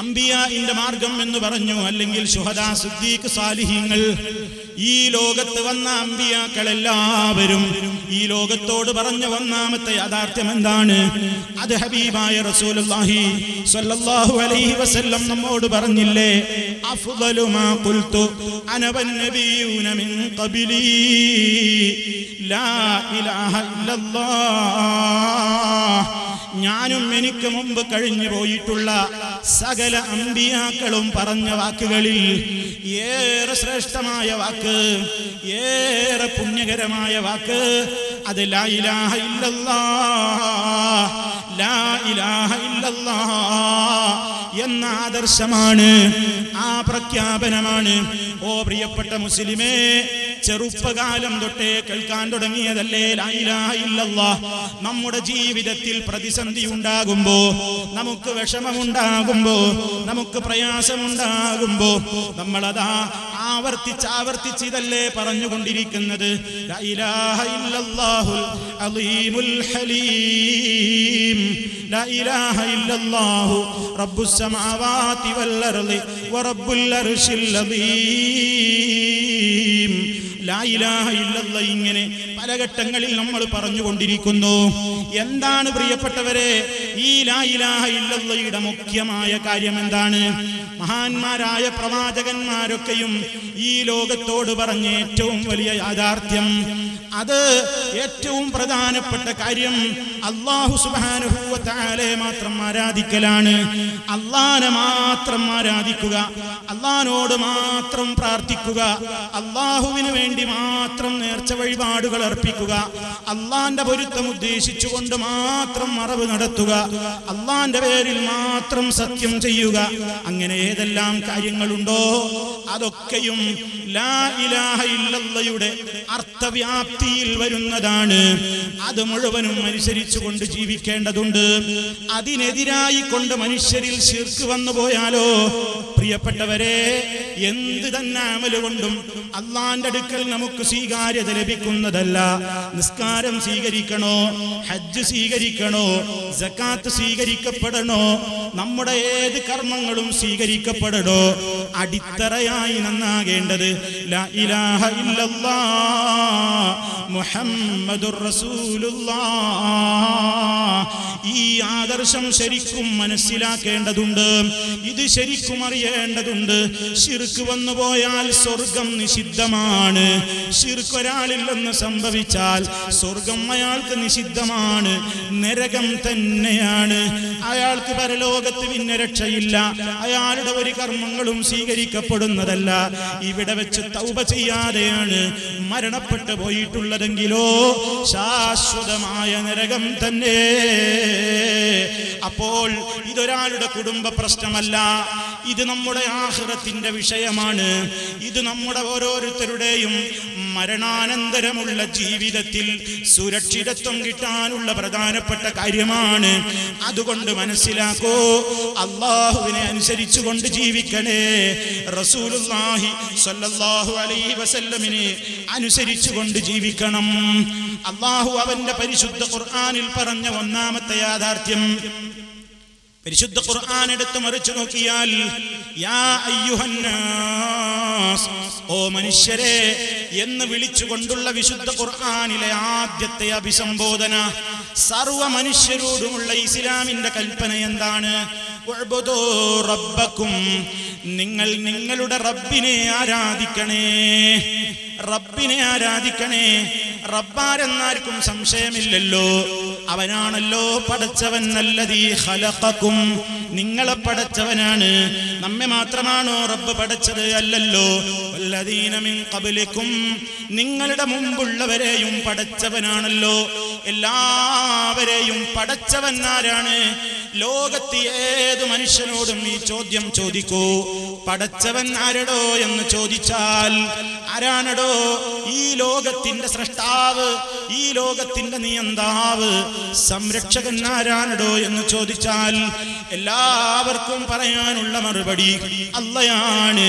അംബിയാന്റെ മാർഗം എന്ന് പറഞ്ഞു. അല്ലെങ്കിൽ ഷുഹദാ സിദ്ദീഖ് സാലിഹ്യങ്ങൾ ഈ ലോകത്ത് വന്ന അമ്പിയാക്കളെല്ലാവരും ഈ ലോകത്തോട് പറഞ്ഞ ഒന്നാമത്തെ യാഥാർത്ഥ്യം എന്താണ്? അത് ഹബീബായ റസൂലുള്ളാഹി സ്വല്ലല്ലാഹു അലൈഹി വസല്ലം നമ്മോട് പറഞ്ഞില്ലേ അഫ്ദലു ഖുൽതു മിൻ ഖബിലി. ലാ ഇലാഹ ഇല്ലല്ലാഹ്. ഞാനും എനിക്ക് മുമ്പ് കഴിഞ്ഞു പോയിട്ടുള്ള സകല അമ്പിയാക്കളും പറഞ്ഞ വാക്കുകളിൽ ഏറെ ശ്രേഷ്ഠമായ വാക്ക് ഏറെ പുണ്യകരമായ വാക്ക് അത് ലാ ഇലാഹ ലാ ഇലാഹ എന്ന ആദർശമാണ് ആ പ്രഖ്യാപനമാണ്. ഓ പ്രിയപ്പെട്ട മുസ്ലിമേ ചെറുപ്പകാലം തൊട്ടേ കേൾക്കാൻ തുടങ്ങിയതല്ലേ? നമ്മുടെ ജീവിതത്തിൽ പ്രതിസന്ധി ഉണ്ടാകുമ്പോ നമുക്ക് വിഷമമുണ്ടാകുമ്പോ നമുക്ക് പ്രയാസമുണ്ടാകുമ്പോ നമ്മളതാ ആവർത്തിച്ച് ആവർത്തിച്ച് ഇതല്ലേ പറഞ്ഞുകൊണ്ടിരിക്കുന്നത്? ലാ ഇലാഹ ഇല്ലല്ലാഹുൽ അലീമുൽ ഹലീം. ഇങ്ങനെ പല ഘട്ടങ്ങളിൽ നമ്മൾ പറഞ്ഞുകൊണ്ടിരിക്കുന്നു. എന്താണ് പ്രിയപ്പെട്ടവരെ? ഈ ലാ ഇലാഹ ഇല്ലല്ലയുടെ മുഖ്യമായ കാര്യം എന്താണ്? മഹാന്മാരായ പ്രവാചകന്മാരൊക്കെയും ഈ ലോകത്തോട് പറഞ്ഞ ഏറ്റവും വലിയ യാഥാർത്ഥ്യം അത് ഏറ്റവും പ്രധാനപ്പെട്ട കാര്യം അള്ളാഹു സുബാനുഭൂവത്താലെ മാത്രം ആരാധിക്കലാണ്. അള്ളാനെ മാത്രം ആരാധിക്കുക അള്ളഹാനോട് മാത്രം പ്രാർത്ഥിക്കുക അള്ളാഹുവിന് വേണ്ടി മാത്രം നേർച്ച വഴിപാടുകൾ അർപ്പിക്കുക അള്ളാന്റെ പൊരുത്തം ഉദ്ദേശിച്ചുകൊണ്ട് മാത്രം മറവ് നടത്തുക അള്ളാന്റെ പേരിൽ മാത്രം സത്യം ചെയ്യുക അങ്ങനെ ഏതെല്ലാം കാര്യങ്ങളുണ്ടോ? അതൊക്കെയും ലാ ഇലാഹ ഇല്ലല്ലയുടെ അർത്ഥവ്യാപ്തിയിൽ വരുന്നതാണ്. അത് മുഴുവനും അനുസരിച്ചുകൊണ്ട് ജീവിക്കേണ്ടതുണ്ട്. അതിനെതിരായി കൊണ്ട് മനുഷ്യരിൽ ശിർക്ക് വന്നു പോയാലോ പ്രിയപ്പെട്ടവരെ എന്ത് തന്നെ അമൽ കൊണ്ടും അള്ളാന്റെ അടുക്കൽ നമുക്ക് സ്വീകാര്യത ലഭിക്കുന്നതല്ല. നിസ്കാരം സ്വീകരിക്കണോ? ഹജ്ജ് സ്വീകരിക്കണോ? ജക്കാത്ത് സ്വീകരിക്കപ്പെടണോ? നമ്മുടെ ഏത് കർമ്മങ്ങളും സ്വീകരിക്കപ്പെടണോ? അടിത്തറയായി നന്നാകേണ്ടത് ലാ ഇലാഹ ഇല്ലല്ലാ ഈ ആദർശം ശരിക്കും മനസ്സിലാക്കേണ്ടതുണ്ട്. ഇത് ശരിക്കും അറിയേണ്ടതുണ്ട് ശിർക്ക് വന്നു പോയാൽ സ്വർഗം നിഷിദ്ധമാണ്. ശിർക്ക് ഒരാളിൽ നിന്ന് സംഭവിച്ചാൽ സ്വർഗം അയാൾക്ക് നിഷിദ്ധമാണ്. നരകം തന്നെയാണ്. അയാൾക്ക് പരലോകത്ത് പിന്നെ രക്ഷയില്ല. അയാളുടെ ഒരു കർമ്മങ്ങളും സ്വീകരിക്കപ്പെടുന്നതല്ല. ഇവിടെ വെച്ച് തൗപ ചെയ്യാതെയാണ് മരണപ്പെട്ടു പോയിട്ടുള്ളതെങ്കിലോ ശാശ്വതമായ നരകം തന്നെ. അപ്പോൾ ഇതൊരാളുടെ കുടുംബ പ്രശ്നമല്ല. ഇത് നമ്മുടെ ആഹ്റത്തിന്റെ വിഷയമാണ്. ഇത് നമ്മുടെ ഓരോരുത്തരുടെയും മരണാനന്തരമുള്ള ജീവിതത്തിൽ സുരക്ഷിതത്വം കിട്ടാനുള്ള പ്രധാനപ്പെട്ട കാര്യമാണ്. അതുകൊണ്ട് മനസ്സിലാക്കൂ അള്ളാഹുവിനെ അനുസരിച്ചുകൊണ്ട് ജീവിക്കണേ. റസൂലുള്ളാഹി സ്വല്ലല്ലാഹു അലൈഹി വസല്ലമിനെ അനുസരിച്ചുകൊണ്ട് ജീവിക്കണം. അള്ളാഹു അവന്റെ പരിശുദ്ധ ഖുർആനിൽ പറഞ്ഞ ഒന്നാമത്തെ യാഥാർത്ഥ്യം പരിശുദ്ധ ഖുർആൻ എടുത്ത് മറിച്ചു നോക്കിയാൽ യാ അയ്യുഹന്നാസ് ഓ മനുഷ്യരെ എന്ന് വിളിച്ചുകൊണ്ടുള്ള വിശുദ്ധ ഖുർആനിലെ ആദ്യത്തെ അഭിസംബോധന സർവ മനുഷ്യരോടുമുള്ള ഇസ്ലാമിന്റെ കൽപ്പന എന്താണ്? റബ്ബക്കും നിങ്ങൾ നിങ്ങളുടെ റബ്ബിനെ ആരാധിക്കണേ റബ്ബിനെ ആരാധിക്കണേ റബ്ബാരെന്നാർക്കും സംശയമില്ലല്ലോ. അവനാണല്ലോ പടച്ചവൻ നല്ലതീ ഹലക്കും നിങ്ങളെ പടച്ചവനാണ്. നമ്മെ മാത്രമാണോ റബ്ബ് പടച്ചത് അല്ലല്ലോ? വല്ലദീന മിൻ ഖബ്ലിക്കും. നിങ്ങളുടെ മുമ്പുള്ളവരെയും പടച്ചവനാണല്ലോ. എല്ലാവരെയും പടച്ചവൻ ആരാണ്? ലോകത്ത് ഏത് മനുഷ്യനോടും ഈ ചോദ്യം ചോദിക്കൂ. പടച്ചവൻ ആരടോ എന്ന് ചോദിച്ചാൽ ആരാണടോ? ഈ ലോകത്തിന്റെ സൃഷ്ടാവ് ഈ ലോകത്തിന്റെ നിയന്താവ് സംരക്ഷകൻ ആരാണടോ എന്ന് ചോദിച്ചാൽ എല്ലാവർക്കും പറയാനുള്ള മറുപടി അല്ലയാണ്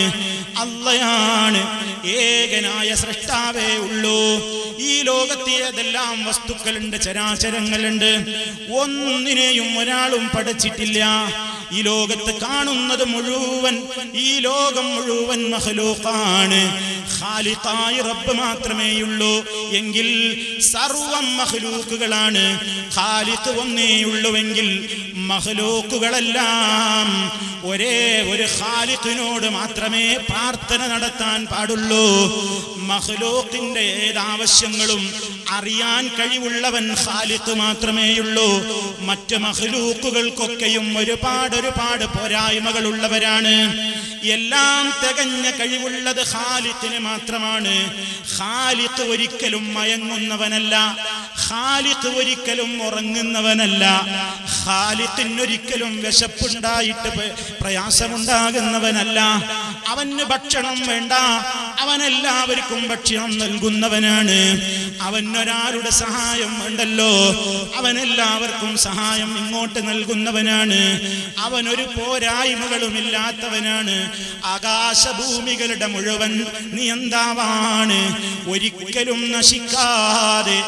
അല്ലയാണ് ഏകനായ സൃഷ്ടാവേ ഉള്ളൂ. ഈ ലോകത്ത് ഏതെല്ലാം വസ്തുക്കളുണ്ട് ചരാചരങ്ങളുണ്ട് ഒന്നിനെയും ഒരാളും പഠിച്ചിട്ടില്ല. ഈ ലോകത്ത് കാണുന്നത് മുഴുവൻ ഈ ലോകം മുഴുവൻ മഹലൂഖാണ്. ഖാലിഖായ റബ്ബ് മാത്രമേയുള്ളൂ. എങ്കിൽ സർവം മഹലൂക്കുകളാണ് ഖാലിഖ് ഒന്നേയുള്ളൂവെങ്കിൽ മഹലൂക്കുകളെല്ലാം ഒരേ ഒരു ഖാലിഖിനോട് മാത്രമേ പ്രാർത്ഥന നടത്താൻ പാടുള്ളൂ. മഹ്ലൂക്കിന്റെ ഏതാവശ്യങ്ങളും അറിയാൻ കഴിവുള്ളവൻ ഖാലിഖ് മാത്രമേയുള്ളൂ. മറ്റ് മഹ്ലൂക്കുകൾക്കൊക്കെയും ഒരുപാട് ഒരുപാട് പോരായ്മകൾ ഉള്ളവരാണ് എല്ലാം തികഞ്ഞ കഴിവുള്ളത് ഖാലിഖിന് മാത്രമാണ്. ഖാലിഖ് ഒരിക്കലും മയങ്ങുന്നവനല്ല. ഖാലിഖ് ഒരിക്കലും ഉറങ്ങുന്നവനല്ല. ഖാലിഖിനൊരിക്കലും വിശപ്പുണ്ടായിട്ട് പ്രയാസമുണ്ടാകുന്നവനല്ല. അവന് ഭക്ഷണം വേണ്ട. അവനെല്ലാവർക്കും ഭക്ഷണം നൽകുന്നവനാണ്. അവൻ ഒരാളുടെ സഹായം വേണ്ടല്ലോ അവനെല്ലാവർക്കും സഹായം ഇങ്ങോട്ട് നൽകുന്നവനാണ്. അവൻ അവനൊരു പോരായ്മകളുമില്ലാത്തവനാണ്. ആകാശഭൂമികളുടെ മുഴുവൻ നിയന്താവാണ്. ഒരിക്കലും നശിക്കാതെ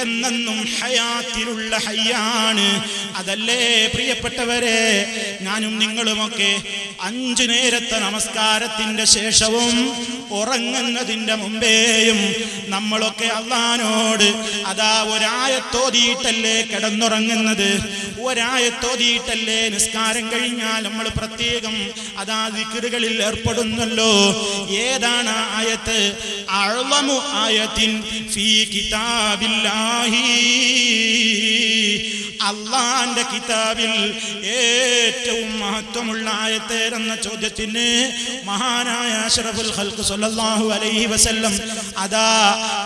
എന്നെന്നും ഹയാത്തിലുള്ള ഹയ്യാണ്. അതല്ലേ പ്രിയപ്പെട്ടവരെ ഞാനും നിങ്ങളുമൊക്കെ അഞ്ചു നേരത്തെ നമസ്കാരത്തിന്റെ ശേഷവും ഉറങ്ങുന്നതിന്റെ മുമ്പേയും നമ്മളൊക്കെ അള്ളഹാനോട് അതാ ഒരായത്തോതിയിട്ടല്ലേ കിടന്നുറങ്ങുന്നത്? ഒരായത്തോതിയിട്ടല്ലേ നിസ്കാരം കഴിഞ്ഞാൽ നമ്മൾ പ്രത്യേകം അതാ ദിക്കറുകളിൽ ഏർപ്പെടുന്നല്ലോ. ഏതാണ് ആയത്ത്? ആയത്തിൻ ഫീ കിതാബില്ലാഹി. അള്ളാന്റെ കിതാബിൽ ഏറ്റവും മഹത്വമുള്ള ആയത്തേരെന്ന ചോദ്യത്തിന് മഹാനായ അഷറഫുൽ ഹൽക്ക് സൊല്ലാഹു അലൈഹി വസല്ലം അതാ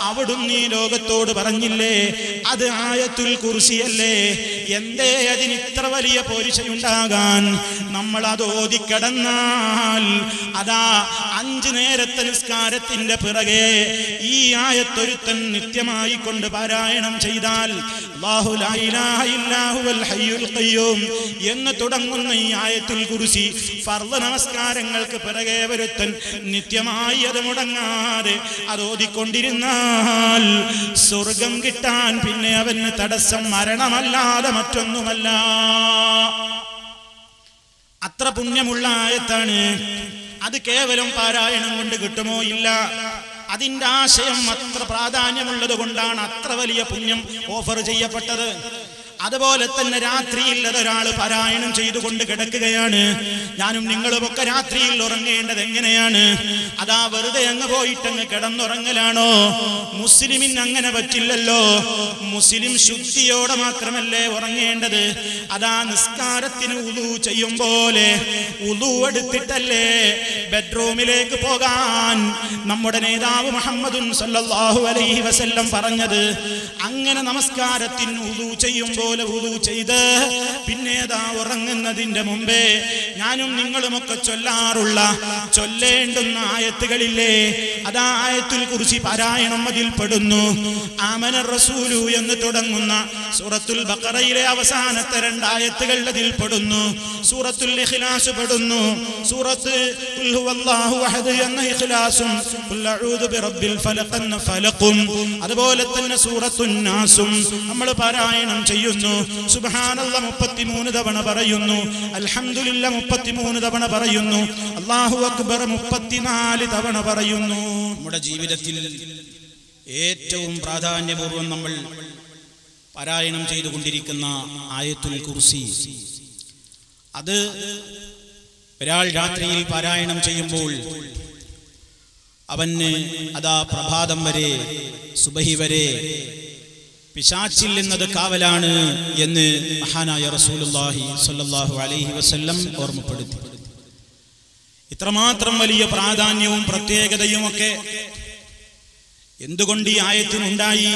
അവിടുന്ന് ഈ ലോകത്തോട് പറഞ്ഞില്ലേ അത് ആയത്തുൽ കുറിശിയല്ലേ എന്തേ അതിന് ഇത്ര വലിയ പോരിശയുണ്ടാകാൻ? നമ്മൾ അത് ഓതിക്കടന്നാൽ അതാ അഞ്ചു നേരത്തെ നിസ്കാരത്തിന്റെ പിറകെ ഈ ആയത്തൊരുത്തൻ നിത്യമായി കൊണ്ട് പാരായണം ചെയ്താൽ എന്ന് തുടങ്ങുന്ന ഈ ആയത്തിൽ കുറിച്ച് ഫർദ് നമസ്കാരങ്ങൾക്ക് പിറകെ ഒരുത്തൻ നിത്യമായി അത് മുടങ്ങാതെ അത് ഓതിക്കൊണ്ടിരുന്നാൽ സ്വർഗം കിട്ടാൻ പിന്നെ അവന് തടസ്സം മരണമല്ലാതെ മറ്റൊന്നുമല്ല. അത്ര പുണ്യമുള്ള ആയത്താണ്. അത് കേവലം പാരായണം കൊണ്ട് കിട്ടുമോ ഇല്ല. അതിന്റെ ആശയം അത്ര പ്രാധാന്യമുള്ളത് കൊണ്ടാണ് അത്ര വലിയ പുണ്യം ഓഫർ ചെയ്യപ്പെട്ടത്. അതുപോലെ തന്നെ രാത്രിയിൽ അതൊരാൾ പാരായണം ചെയ്തുകൊണ്ട് കിടക്കുകയാണ്. ഞാനും നിങ്ങളുമൊക്കെ രാത്രിയിൽ ഉറങ്ങേണ്ടത് എങ്ങനെയാണ്? അതാ വെറുതെ അങ്ങ് പോയിട്ട് അങ്ങ് കിടന്നുറങ്ങലാണോ? മുസ്ലിമിന് അങ്ങനെ പറ്റില്ലല്ലോ. മുസ്ലിം ശുദ്ധിയോടെ മാത്രമല്ലേ ഉറങ്ങേണ്ടത്. അതാ നിസ്കാരത്തിന് ഉലു ചെയ്യും പോലെ. ഉലു എടുത്തിട്ടല്ലേ ബെഡ്റൂമിലേക്ക് പോകാൻ നമ്മുടെ നേതാവ് മുഹമ്മദുൻ സല്ലാഹു അലൈഹി വസല്ലം പറഞ്ഞത്. അങ്ങനെ നമസ്കാരത്തിന് ഉലു ചെയ്യും പോലെ വുളു ചെയ്ത് പിന്നേതാ ഉറങ്ങുന്നതിന്റെ മുമ്പേ ഞാനും നിങ്ങളുമൊക്കെ ചൊല്ലാറുള്ള ചൊല്ലേണ്ടുന്ന ആയത്തുകളില്ലേ. അതാ ആയത്തുൽ കുറിച്ച് പാരായണം അതിൽ പെടുന്നു ആമന റസൂലു എന്ന് തുടങ്ങുന്ന സൂറത്തുൽ ബക്കറയിലെ അവസാനത്തെ രണ്ടായത്തുകൾ അതിൽ പെടുന്നു സൂറത്തുൽ ഇഖ്ലാസ് പെടുന്നു. സൂറത്ത് എന്ന ഇഖ്ലാസും ബിറബ്ബിൽ എന്ന ഫലഖും അതുപോലെ തന്നെ സൂറത്തുന്നാസും നമ്മൾ പാരായണം ചെയ്യുന്നു സുബ്ഹാനല്ല മുപ്പത്തിമൂന്ന് തവണ പറയുന്നു. അൽഹമില്ല മുപ്പത്തിമൂന്ന് തവണ പറയുന്നു. അള്ളാഹു അക്ബർ മുപ്പത്തിനാല് തവണ പറയുന്നു. നമ്മുടെ ജീവിതത്തിൽ ഏറ്റവും പ്രാധാന്യപൂർവം നമ്മൾ പാരായണം ചെയ്തുകൊണ്ടിരിക്കുന്ന ആയത്തുൽ കുർസി. അത് ഒരാൾ രാത്രിയിൽ പാരായണം ചെയ്യുമ്പോൾ അവന് അതാ പ്രഭാതം വരെ സുബഹി വരെ പിശാച്ചിൽ നിന്നത് കാവലാണ് എന്ന് മഹാനായ റസൂലുള്ളാഹി സ്വല്ലല്ലാഹു അലൈഹി വസല്ലം ഓർമ്മപ്പെടുത്തി. ഇത്രമാത്രം വലിയ പ്രാധാന്യവും പ്രത്യേകതയും ഒക്കെ എന്തുകൊണ്ട് ഈ ആയത്തിനുണ്ടായി?